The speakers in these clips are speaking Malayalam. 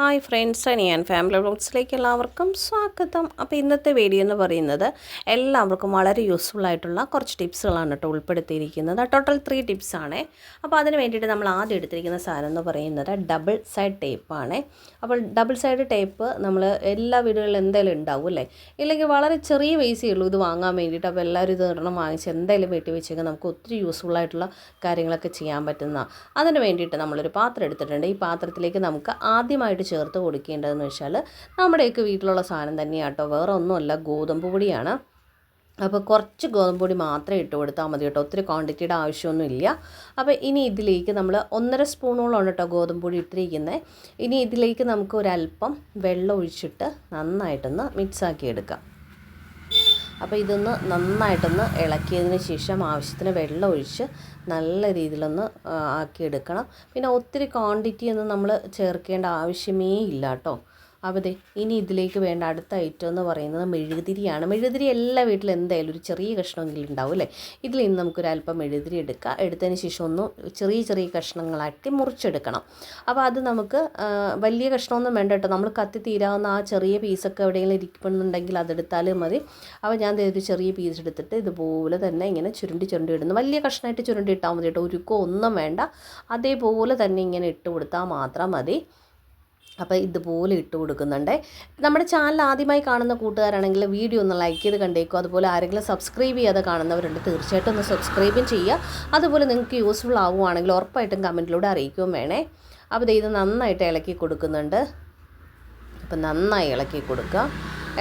ഹായ് ഫ്രണ്ട്സ് ഞാൻ ഫാമിലി ബ്ലോഗ്സിലേക്ക് എല്ലാവർക്കും സ്വാഗതം. അപ്പോൾ ഇന്നത്തെ വീഡിയോ എന്ന് പറയുന്നത് എല്ലാവർക്കും വളരെ യൂസ്ഫുൾ ആയിട്ടുള്ള കുറച്ച് ടിപ്സുകളാണ് കേട്ടോ ഉൾപ്പെടുത്തിയിരിക്കുന്നത്. ടോട്ടൽ ത്രീ ടിപ്സ് ആണ്. അപ്പോൾ അതിന് വേണ്ടിയിട്ട് നമ്മൾ ആദ്യം എടുത്തിരിക്കുന്ന സാധനം എന്ന് പറയുന്നത് ഡബിൾ സൈഡ് ടേപ്പാണ് അപ്പോൾ ഡബിൾ സൈഡ് ടേപ്പ് നമ്മൾ എല്ലാ വീടുകളിലും എന്തായാലും ഉണ്ടാവും അല്ലേ? ഇല്ലെങ്കിൽ വളരെ ചെറിയ പൈസയേ ഉള്ളൂ ഇത് വാങ്ങാൻ വേണ്ടിയിട്ട്. അപ്പോൾ എല്ലാവരും ഇത് ഒരെണ്ണം വാങ്ങിച്ച് എന്തായാലും വീട്ടിൽ വെച്ചേക്കാം നമുക്ക് ഒത്തിരി യൂസ്ഫുൾ ആയിട്ടുള്ള കാര്യങ്ങളൊക്കെ ചെയ്യാൻ പറ്റുന്ന അതിന് വേണ്ടിയിട്ട് നമ്മളൊരു പാത്രം എടുത്തിട്ടുണ്ട്. ഈ പാത്രത്തിലേക്ക് നമുക്ക് ആദ്യമായിട്ട് ചേർത്ത് കൊടുക്കേണ്ടതെന്ന് വെച്ചാൽ നമ്മുടെയൊക്കെ വീട്ടിലുള്ള സാധനം തന്നെയാണ് കേട്ടോ വേറെ ഒന്നുമല്ല ഗോതമ്പ് പൊടിയാണ്. അപ്പോൾ കുറച്ച് ഗോതമ്പ് പൊടി മാത്രം ഇട്ട് കൊടുത്താൽ മതി കേട്ടോ. ഒത്തിരി ക്വാണ്ടിറ്റിയുടെ ആവശ്യമൊന്നുമില്ല അപ്പോൾ ഇനി ഇതിലേക്ക് നമ്മൾ ഒന്നര സ്പൂണോളമാണ് കേട്ടോ ഗോതമ്പ് പൊടി ഇട്ടിരിക്കുന്നത്. ഇനി ഇതിലേക്ക് നമുക്ക് ഒരല്പം വെള്ളം ഒഴിച്ചിട്ട് നന്നായിട്ടൊന്ന് മിക്സാക്കി എടുക്കാം. അപ്പോൾ ഇതൊന്ന് നന്നായിട്ടൊന്ന് ഇളക്കിയതിന് ശേഷം ആവശ്യത്തിന് വെള്ളം ഒഴിച്ച് നല്ല രീതിയിലൊന്ന് ആക്കിയെടുക്കണം. പിന്നെ ഒത്തിരി ക്വാണ്ടിറ്റി ഒന്നും നമ്മൾ ചേർക്കേണ്ട ആവശ്യമേ ഇല്ല കേട്ടോ. ദേ ഇനി ഇതിലേക്ക് വേണ്ട അടുത്ത ഐറ്റം എന്ന് പറയുന്നത് മെഴുകുതിരിയാണ്. മെഴുകുതിരി എല്ലാ വീട്ടിലും എന്തായാലും ഒരു ചെറിയ കഷ്ണമെങ്കിലും ഉണ്ടാവും അല്ലേ? ഇതിൽ നിന്ന് നമുക്കൊരു അല്പം മെഴുകുതിരി എടുക്കുക എടുത്തതിന് ശേഷം ഒന്ന് ചെറിയ ചെറിയ കഷ്ണങ്ങളാക്കി മുറിച്ചെടുക്കണം. അപ്പോൾ അത് നമുക്ക് വലിയ കഷ്ണമൊന്നും വേണ്ട കേട്ടോ. നമ്മൾ കത്തി തീരാവുന്ന ആ ചെറിയ പീസൊക്കെ എവിടെയെങ്കിലും ഇരിക്കുന്നുണ്ടെങ്കിൽ അതെടുത്താലും മതി. അപ്പോൾ ഞാൻ ഒരു ചെറിയ പീസ് എടുത്തിട്ട് ഇതുപോലെ തന്നെ ഇങ്ങനെ ചുരുണ്ടി ചുരുണ്ടി ഇടുന്നു. വലിയ കഷ്ണമായിട്ട് ചുരുണ്ടി ഇട്ടാൽ മതി കേട്ടോ. ഒന്നും വേണ്ട. അതേപോലെ തന്നെ ഇങ്ങനെ ഇട്ട് കൊടുത്താൽ മാത്രം മതി. അപ്പോൾ ഇതുപോലെ ഇട്ട് കൊടുക്കുന്നുണ്ട്. നമ്മുടെ ചാനൽ ആദ്യമായി കാണുന്ന കൂട്ടുകാരാണെങ്കിൽ വീഡിയോ ഒന്ന് ലൈക്ക് ചെയ്ത് കണ്ടേക്കും. അതുപോലെ ആരെങ്കിലും സബ്സ്ക്രൈബ് ചെയ്യാതെ കാണുന്നവരുണ്ട് തീർച്ചയായിട്ടും ഒന്ന് സബ്സ്ക്രൈബും ചെയ്യുക. അതുപോലെ നിങ്ങൾക്ക് യൂസ്ഫുൾ ആവുകയാണെങ്കിൽ ഉറപ്പായിട്ടും കമന്റിലൂടെ അറിയിക്കുകയും വേണേ. അപ്പോൾ ഇത് നന്നായിട്ട് ഇളക്കി കൊടുക്കുന്നുണ്ട്. അപ്പം നന്നായി ഇളക്കി കൊടുക്കുക.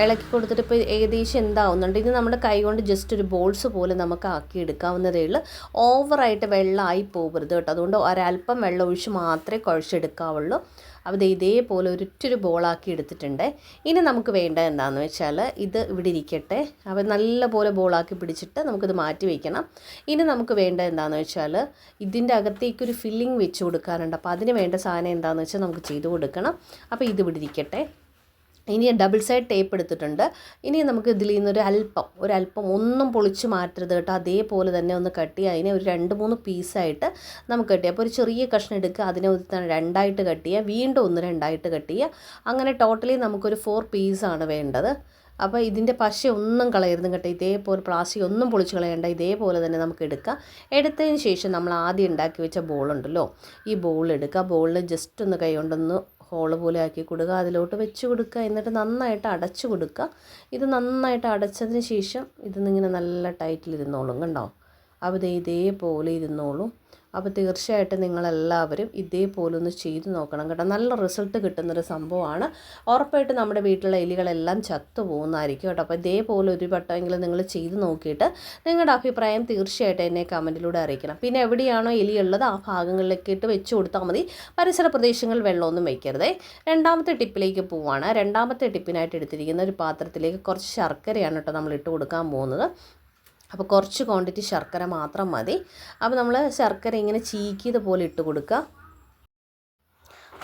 ഇളക്കി കൊടുത്തിട്ട് ഇപ്പോൾ ഏകദേശം എന്താവുന്നുണ്ട്? ഇത് നമ്മുടെ കൈ കൊണ്ട് ജസ്റ്റ് ഒരു ബോൾസ് പോലെ നമുക്ക് ആക്കി എടുക്കാവുന്നതേ ഉള്ളൂ. ഓവറായിട്ട് വെള്ളമായി പോകരുത് കേട്ടോ. അതുകൊണ്ട് ഒരല്പം വെള്ളം ഒഴിച്ച് മാത്രമേ കുഴച്ചെടുക്കാവുള്ളൂ. അപ്പോൾ ഇതേപോലെ ഒരിറ്റൊരു ബോളാക്കി എടുത്തിട്ടുണ്ട്. ഇനി നമുക്ക് വേണ്ട എന്താണെന്ന് വെച്ചാൽ ഇത് ഇവിടെ ഇരിക്കട്ടെ. അപ്പോൾ നല്ലപോലെ ബോളാക്കി പിടിച്ചിട്ട് നമുക്കിത് മാറ്റി വയ്ക്കണം ഇനി നമുക്ക് വേണ്ട എന്താണെന്ന് വെച്ചാൽ ഇതിന്റെ അകത്തേക്കൊരു ഫില്ലിംഗ് വെച്ച് കൊടുക്കാനുണ്ട്. അപ്പോൾ അതിന് വേണ്ട സാധനം എന്താണെന്ന് വെച്ചാൽ നമുക്ക് ചെയ്ത് കൊടുക്കണം. അപ്പോൾ ഇത് ഇവിടെ ഇരിക്കട്ടെ. ഇനി ഡബിൾ സൈഡ് ടേപ്പ് എടുത്തിട്ടുണ്ട്. ഇനി നമുക്ക് ഇതിൽ നിന്നൊരു അല്പം ഒരു അല്പം ഒന്നും പൊളിച്ച് മാറ്റരുത് കേട്ടോ. അതേപോലെ തന്നെ ഒന്ന് കട്ട് അതിനെ ഒരു രണ്ട് മൂന്ന് പീസായിട്ട് നമുക്ക് കട്ട് ചെയ്യാം. അപ്പോൾ ഒരു ചെറിയ കഷ്ണം എടുക്കുക. അതിനെ രണ്ടായിട്ട് കട്ട് ചെയ്യുക. വീണ്ടും ഒന്ന് രണ്ടായിട്ട് കട്ട് ചെയ്യുക. അങ്ങനെ ടോട്ടലി നമുക്കൊരു ഫോർ പീസാണ് വേണ്ടത്. അപ്പോൾ ഇതിന്റെ പശ ഒന്നും കളയരുത് കേട്ടോ. ഇതേപോലെ പ്ലാസ്റ്റിക് ഒന്നും പൊളിച്ച് കളയണ്ട. ഇതേപോലെ തന്നെ നമുക്ക് എടുക്കാം. എടുത്തതിന് ശേഷം നമ്മൾ ആദ്യം ഉണ്ടാക്കി വെച്ച ബോളുണ്ടല്ലോ ഈ ബോൾ എടുക്കുക. ബോളിൽ ജസ്റ്റ് ഒന്ന് കൈ കൊണ്ടൊന്ന് ഹോൾ പോലെ ആക്കി കൊടുക്കുക. അതിലോട്ട് വെച്ച് കൊടുക്കുക. എന്നിട്ട് നന്നായിട്ട് അടച്ചു കൊടുക്കുക. ഇത് നന്നായിട്ട് അടച്ചതിന് ശേഷം ഇതിന്നിങ്ങനെ നല്ല ടൈറ്റിലിരുന്നോളും കണ്ടോ ഇത് ഇതേപോലെ ഇരുന്നോളും. അപ്പോൾ തീർച്ചയായിട്ടും നിങ്ങളെല്ലാവരും ഇതേപോലെ ഒന്ന് ചെയ്ത് നോക്കണം കേട്ടോ. നല്ല റിസൾട്ട് കിട്ടുന്നൊരു സംഭവമാണ്. ഉറപ്പായിട്ട് നമ്മുടെ വീട്ടിലുള്ള എലികളെല്ലാം ചത്തു പോകുന്നതായിരിക്കും കേട്ടോ. അപ്പോൾ ഇതേപോലെ ഒരു വട്ടമെങ്കിലും നിങ്ങൾ ചെയ്ത് നോക്കിയിട്ട് നിങ്ങളുടെ അഭിപ്രായം തീർച്ചയായിട്ടും എന്നെ കമന്റിലൂടെ അറിയിക്കണം. പിന്നെ എവിടെയാണോ എലി ഉള്ളത് ആ ഭാഗങ്ങളിലേക്ക് ഇട്ട് വെച്ച് കൊടുത്താൽ മതി. പരിസര പ്രദേശങ്ങളിൽ വെള്ളമൊന്നും വയ്ക്കരുതേ. രണ്ടാമത്തെ ടിപ്പിലേക്ക് പോവാണ്. രണ്ടാമത്തെ ടിപ്പിനായിട്ട് എടുത്തിരിക്കുന്ന ഒരു പാത്രത്തിലേക്ക് കുറച്ച് ശർക്കരയാണ് കേട്ടോ നമ്മൾ ഇട്ട് കൊടുക്കാൻ പോകുന്നത്. അപ്പോൾ കുറച്ച് ക്വാണ്ടിറ്റി ശർക്കര മാത്രം മതി. അപ്പോൾ നമ്മൾ ശർക്കര ഇങ്ങനെ ചീക്കിയത് പോലെ ഇട്ട് കൊടുക്കുക.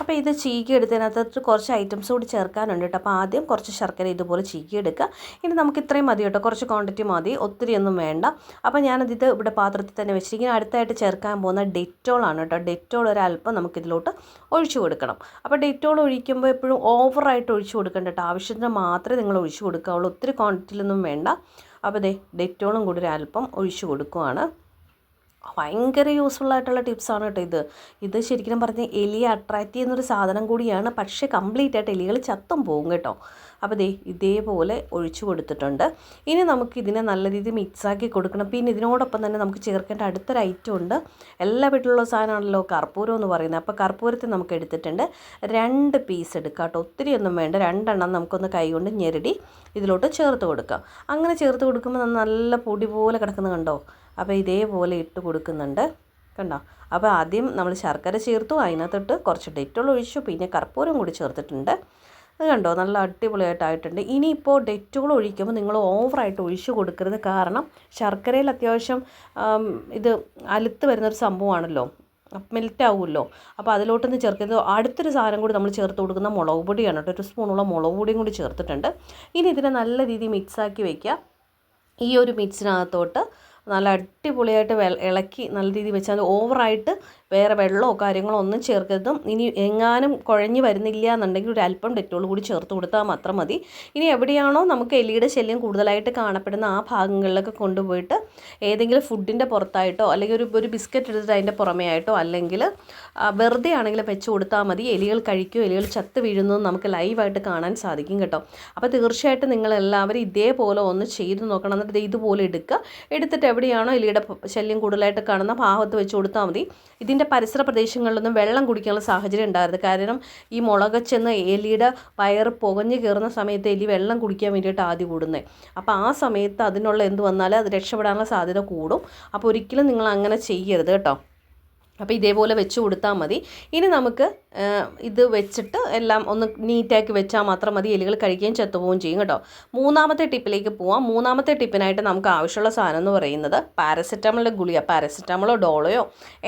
അപ്പോൾ ഇത് ചീക്കി എടുത്തതിനകത്ത് കുറച്ച് ഐറ്റംസ് കൂടി ചേർക്കാനുണ്ട് കേട്ടോ. അപ്പോൾ ആദ്യം കുറച്ച് ശർക്കര ഇതുപോലെ ചീക്കി എടുക്കുക ഇനി നമുക്ക് ഇത്രയും മതി കേട്ടോ. കുറച്ച് ക്വാണ്ടിറ്റി മതി. ഒത്തിരി ഒന്നും വേണ്ട. അപ്പോൾ ഞാനത് ഇവിടെ പാത്രത്തിൽ തന്നെ വെച്ചിരിക്കും അടുത്തായിട്ട് ചേർക്കാൻ പോകുന്ന ഡെറ്റോളാണ് കേട്ടോ. ഡെറ്റോൾ ഒരല്പം നമുക്കിതിലോട്ട് ഒഴിച്ചു കൊടുക്കണം. അപ്പോൾ ഡെറ്റോൾ ഒഴിക്കുമ്പോൾ എപ്പോഴും ഓവറായിട്ട് ഒഴിച്ചു കൊടുക്കേണ്ട കേട്ടോ. ആവശ്യത്തിന് മാത്രമേ നിങ്ങൾ ഒഴിച്ചു കൊടുക്കാവുള്ളൂ. ഒത്തിരി ക്വാണ്ടിറ്റിയിലൊന്നും വേണ്ട. അപ്പോൾ ദേ ഡെറ്റോളും കൂടി ഒരു അല്പം ഒഴിച്ചു കൊടുക്കുവാണ്. ഭയങ്കര യൂസ്ഫുൾ ആയിട്ടുള്ള ടിപ്സാണ് കേട്ടോ ഇത്. ഇത് ശരിക്കും പറഞ്ഞാൽ എലിയെ അട്രാക്റ്റ് ചെയ്യുന്നൊരു സാധനം കൂടിയാണ്. പക്ഷേ കംപ്ലീറ്റ് ആയിട്ട് എലികൾ ചത്തും പോകും കേട്ടോ. അപ്പോൾ ദേ ഇതേപോലെ ഒഴിച്ചു കൊടുത്തിട്ടുണ്ട്. ഇനി നമുക്ക് ഇതിനെ നല്ല രീതിയിൽ മിക്സാക്കി കൊടുക്കണം. പിന്നെ ഇതിനോടൊപ്പം തന്നെ നമുക്ക് ചേർക്കേണ്ട അടുത്തൊരു ഐറ്റം ഉണ്ട്. എല്ലാ വീട്ടിലുള്ള സാധനമാണല്ലോ കർപ്പൂരം എന്ന് പറയുന്നത്. അപ്പോൾ കർപ്പൂരത്തിൽ നമുക്ക് എടുത്തിട്ടുണ്ട് രണ്ട് പീസ് എടുക്കാം കേട്ടോ. ഒത്തിരി ഒന്നും വേണ്ട. രണ്ടെണ്ണം നമുക്കൊന്ന് കൈകൊണ്ട് ഞെരടി ഇതിലോട്ട് ചേർത്ത് കൊടുക്കാം. അങ്ങനെ ചേർത്ത് കൊടുക്കുമ്പോൾ നല്ല പൊടി പോലെ കിടക്കുന്നത് കണ്ടോ? അപ്പോൾ ഇതേപോലെ ഇട്ട് കൊടുക്കുന്നുണ്ട് കണ്ടോ? അപ്പോൾ ആദ്യം നമ്മൾ ശർക്കര ചേർത്തു. അതിനകത്തോട്ട് കുറച്ച് ഡെറ്റോൾ ഒഴിച്ചു. പിന്നെ കർപ്പൂരം കൂടി ചേർത്തിട്ടുണ്ട്. അത് കണ്ടോ? നല്ല അടിപൊളിയായിട്ടായിട്ടുണ്ട്. ഇനിയിപ്പോൾ ഡെറ്റോൾ ഒഴിക്കുമ്പോൾ നിങ്ങൾ ഓവറായിട്ട് ഒഴിച്ചു കൊടുക്കരുത്. കാരണം ശർക്കരയിൽ അത്യാവശ്യം ഇത് അലുത്ത് വരുന്നൊരു സംഭവമാണല്ലോ. മെൽറ്റ് ആവുമല്ലോ അപ്പോൾ അതിലോട്ടൊന്ന് ചേർക്കുന്നത് അടുത്തൊരു സാധനം കൂടി നമ്മൾ ചേർത്ത് കൊടുക്കുന്ന മുളക് പൊടിയാണ് കേട്ടോ. ഒരു സ്പൂണുള്ള മുളക് പൊടിയും കൂടി ചേർത്തിട്ടുണ്ട്. ഇനി ഇതിനെ നല്ല രീതിയിൽ മിക്സാക്കി വയ്ക്കുക ഈ ഒരു മിക്സിനകത്തോട്ട് നല്ല അടിപൊളിയായിട്ട് ഇളക്കി നല്ല രീതിയിൽ വെച്ചാൽ ഓവറായിട്ട് വേറെ വെള്ളമോ കാര്യങ്ങളോ ഒന്നും ചേർക്കരുതും. ഇനി എങ്ങാനും കുഴഞ്ഞു വരുന്നില്ല എന്നുണ്ടെങ്കിൽ ഒരു അല്പം ഡെറ്റോൾ കൂടി ചേർത്ത് കൊടുത്താൽ മാത്രം മതി. ഇനി എവിടെയാണോ നമുക്ക് എലിയുടെ ശല്യം കൂടുതലായിട്ട് കാണപ്പെടുന്ന ആ ഭാഗങ്ങളിലൊക്കെ കൊണ്ടുപോയിട്ട് ഏതെങ്കിലും ഫുഡിന്റെ പുറത്തായിട്ടോ അല്ലെങ്കിൽ ഒരു ഒരു ബിസ്ക്കറ്റ് എടുത്തിട്ട് അതിന്റെ പുറമേ ആയിട്ടോ അല്ലെങ്കിൽ വെറുതെ ആണെങ്കിലും വെച്ച് കൊടുത്താൽ മതി. എലികൾ കഴിക്കുകയോ എലികൾ ചത്ത് വീഴുന്നതും നമുക്ക് ലൈവായിട്ട് കാണാൻ സാധിക്കും കേട്ടോ. അപ്പോൾ തീർച്ചയായിട്ടും നിങ്ങളെല്ലാവരും ഇതേപോലെ ഒന്ന് ചെയ്ത് നോക്കണം. എന്നിട്ട് ഇതുപോലെ എടുക്കുക. എടുത്തിട്ട് എവിടെയാണോ എലിയുടെ ശല്യം കൂടുതലായിട്ട് കാണുന്ന ഭാഗത്ത് വെച്ച് കൊടുത്താൽ മതി. ഇതിന്റെ പരിസര പ്രദേശങ്ങളിലൊന്നും വെള്ളം കുടിക്കാനുള്ള സാഹചര്യം ഉണ്ടായിരുന്നു. കാരണം ഈ മുളക് ചെന്ന് എലിയുടെ വയറ് പുകഞ്ഞ് കയറുന്ന സമയത്ത് എലി വെള്ളം കുടിക്കാൻ വേണ്ടിയിട്ട് ആദ്യം കൂടുന്നത് അപ്പോൾ ആ സമയത്ത് അതിനുള്ള എന്ത് വന്നാലും അത് രക്ഷപ്പെടാനുള്ള സാധ്യത കൂടും. അപ്പോൾ ഒരിക്കലും നിങ്ങൾ അങ്ങനെ ചെയ്യരുത് കേട്ടോ. അപ്പോൾ ഇതേപോലെ വെച്ച് കൊടുത്താൽ മതി. ഇനി നമുക്ക് ഇത് വെച്ചിട്ട് എല്ലാം ഒന്ന് നീറ്റാക്കി വെച്ചാൽ മാത്രം മതി. എലികൾ കഴിക്കുകയും ചത്തുപോവുകയും ചെയ്യും കേട്ടോ. മൂന്നാമത്തെ ടിപ്പിലേക്ക് പോവാം. മൂന്നാമത്തെ ടിപ്പിനായിട്ട് നമുക്ക് ആവശ്യമുള്ള സാധനം എന്ന് പറയുന്നത് പാരസെറ്റമോളിന്റെ ഗുളിക. പാരസെറ്റമോളോ ഡോളയോ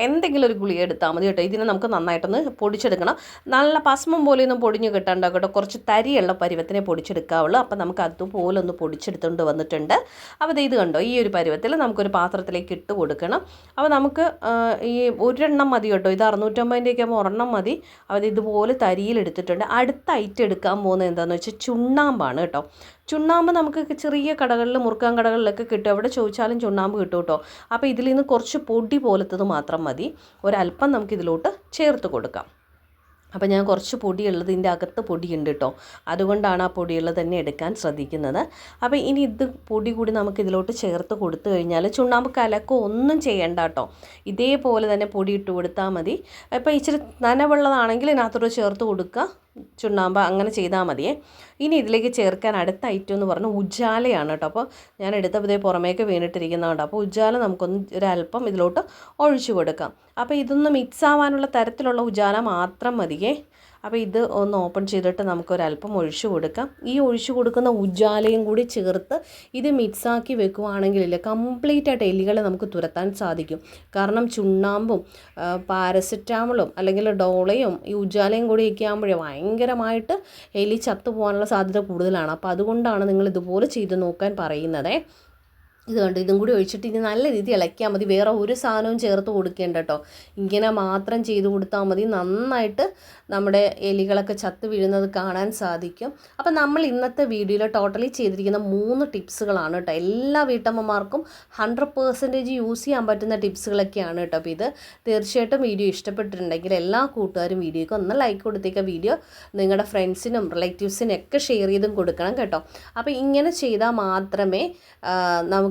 എന്തെങ്കിലും ഒരു ഗുളിക എടുത്താൽ മതി കേട്ടോ. ഇതിനെ നമുക്ക് നന്നായിട്ടൊന്ന് പൊടിച്ചെടുക്കണം. നല്ല ഭസ്മം പോലെയൊന്നും പൊടിഞ്ഞ് കിട്ടാണ്ടോ കേട്ടോ. കുറച്ച് തരിയുള്ള പരുവത്തിനെ പൊടിച്ചെടുക്കാവുള്ളൂ. അപ്പോൾ നമുക്ക് അതുപോലെ ഒന്ന് പൊടിച്ചെടുത്തുകൊണ്ട് വന്നിട്ടുണ്ട്. അപ്പോൾ ഇത് കണ്ടോ? ഈ ഒരു പരുവത്തിൽ നമുക്കൊരു പാത്രത്തിലേക്ക് ഇട്ട് കൊടുക്കണം. അപ്പോൾ നമുക്ക് ഈ ഈ ഒരെണ്ണം മതി കേട്ടോ. ഇത് അറുന്നൂറ്റമ്പതിന്റെയൊക്കെ ആകുമ്പോൾ ഒരെണ്ണം മതി. അത് ഇതുപോലെ തരിയിലെടുത്തിട്ടുണ്ട് അടുത്ത ഐറ്റം എടുക്കാൻ പോകുന്നത് എന്താണെന്ന് വെച്ചാൽ ചുണ്ണാമ്പാണ് കേട്ടോ. ചുണ്ണാമ്പ് നമുക്ക് ചെറിയ കടകളിൽ മുറുക്കാൻ കടകളിലൊക്കെ കിട്ടും. എവിടെ ചോദിച്ചാലും ചുണ്ണാമ്പ് കിട്ടും കേട്ടോ. അപ്പോൾ ഇതിൽ നിന്ന് കുറച്ച് പൊടി പോലത്തത് മാത്രം മതി. ഒരല്പം നമുക്ക് ഇതിലോട്ട് ചേർത്ത് കൊടുക്കാം. അപ്പോൾ ഞാൻ കുറച്ച് പൊടിയുള്ളത് ഇതിന്റെ അകത്ത് പൊടിയുണ്ട് കേട്ടോ. അതുകൊണ്ടാണ് ആ പൊടിയുള്ളത് തന്നെ എടുക്കാൻ ശ്രദ്ധിക്കുന്നത്. അപ്പോൾ ഇനി ഇത് പൊടി കൂടി നമുക്ക് ഇതിലോട്ട് ചേർത്ത് കൊടുത്തു കഴിഞ്ഞാൽ ചുണ്ണാമ്പ് കലക്കോ ഒന്നും ചെയ്യണ്ട കേട്ടോ. ഇതേപോലെ തന്നെ പൊടി ഇട്ട് കൊടുത്താൽ മതി. അപ്പോൾ ഇച്ചിരി നനവുള്ളതാണെങ്കിൽ ഇതിനകത്തോട്ട് ചേർത്ത് കൊടുക്കുക. ചുണ്ണാമ്പ് അങ്ങനെ ചെയ്താൽ മതിയേ. ഇനി ഇതിലേക്ക് ചേർക്കാൻ അടുത്ത ഐറ്റം എന്ന് പറഞ്ഞാൽ ഉജാലയാണ് കേട്ടോ. അപ്പോൾ ഞാൻ എടുത്തപ്പോൾ പുതിയ പുറമേക്ക് വീണിട്ടിരിക്കുന്നതുകൊണ്ട് അപ്പോൾ ഉജാല നമുക്കൊന്ന് ഒരല്പം ഇതിലോട്ട് ഒഴിച്ചു കൊടുക്കാം. അപ്പോൾ ഇതൊന്ന് മിക്സ് ആവാനുള്ള തരത്തിലുള്ള ഉജാല മാത്രം മതിയേ. അപ്പോൾ ഇത് ഒന്ന് ഓപ്പൺ ചെയ്തിട്ട് നമുക്കൊരല്പം ഒഴിച്ചു കൊടുക്കാം. ഈ ഒഴിച്ചു കൊടുക്കുന്ന ഉജ്ജാലയും കൂടി ചേർത്ത് ഇത് മിക്സാക്കി വെക്കുവാണെങ്കിലില്ല കംപ്ലീറ്റ് ആയിട്ട് എലികളെ നമുക്ക് തുരത്താൻ സാധിക്കും. കാരണം ചുണ്ണാമ്പും പാരസെറ്റാമോളും അല്ലെങ്കിൽ ഡോളയും ഈ ഉജ്ജാലയും കൂടി ഒക്കെ ആകുമ്പോഴേ ഭയങ്കരമായിട്ട് എലി ചത്തു പോകാനുള്ള സാധ്യത കൂടുതലാണ്. അപ്പോൾ അതുകൊണ്ടാണ് നിങ്ങൾ ഇതുപോലെ ചെയ്ത് നോക്കാൻ പറയുന്നതേ. ഇത് കണ്ടു? ഇതും കൂടി ഒഴിച്ചിട്ട് ഇനി നല്ല രീതി ഇളക്കിയാൽ മതി. വേറെ ഒരു സാധനവും ചേർത്ത് കൊടുക്കേണ്ട കേട്ടോ. ഇങ്ങനെ മാത്രം ചെയ്ത് കൊടുത്താൽ മതി. നന്നായിട്ട് നമ്മുടെ എലികളൊക്കെ ചത്ത് വീഴുന്നത് കാണാൻ സാധിക്കും. അപ്പം നമ്മൾ ഇന്നത്തെ വീഡിയോയിൽ ടോട്ടലി ചെയ്തിരിക്കുന്ന മൂന്ന് ടിപ്സുകളാണ് കേട്ടോ. എല്ലാ വീട്ടമ്മമാർക്കും ഹൺഡ്രഡ് പേഴ്സന്റേജ് യൂസ് ചെയ്യാൻ പറ്റുന്ന ടിപ്സുകളൊക്കെയാണ് കേട്ടോ അപ്പോൾ ഇത്. തീർച്ചയായിട്ടും വീഡിയോ ഇഷ്ടപ്പെട്ടിട്ടുണ്ടെങ്കിൽ എല്ലാ കൂട്ടുകാരും വീഡിയോക്ക് ഒന്ന് ലൈക്ക് കൊടുത്തേക്ക. വീഡിയോ നിങ്ങളുടെ ഫ്രണ്ട്സിനും റിലേറ്റീവ്സിനും ഒക്കെ ഷെയർ ചെയ്തും കൊടുക്കണം കേട്ടോ. അപ്പോൾ ഇങ്ങനെ ചെയ്താൽ മാത്രമേ ആ,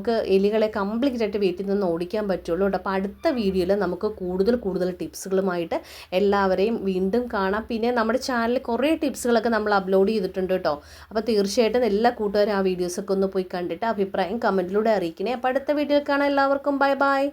നമുക്ക് എലികളെ കംപ്ലീറ്റ് ആയിട്ട് വീട്ടിൽ നിന്ന് ഓടിക്കാൻ പറ്റുള്ളൂ അപ്പോൾ അടുത്ത വീഡിയോയിൽ നമുക്ക് കൂടുതൽ കൂടുതൽ ടിപ്സുകളുമായിട്ട് എല്ലാവരെയും വീണ്ടും കാണാം. പിന്നെ നമ്മുടെ ചാനലിൽ കുറേ ടിപ്സുകളൊക്കെ നമ്മൾ അപ്ലോഡ് ചെയ്തിട്ടുണ്ട് കേട്ടോ. അപ്പോൾ തീർച്ചയായിട്ടും എല്ലാ കൂട്ടുകാരും ആ വീഡിയോസൊക്കെ ഒന്ന് പോയി കണ്ടിട്ട് അഭിപ്രായം കമന്റിലൂടെ അറിയിക്കണേ. അപ്പോൾ അടുത്ത വീഡിയോയിൽ കാണാം. എല്ലാവർക്കും ബൈ ബൈ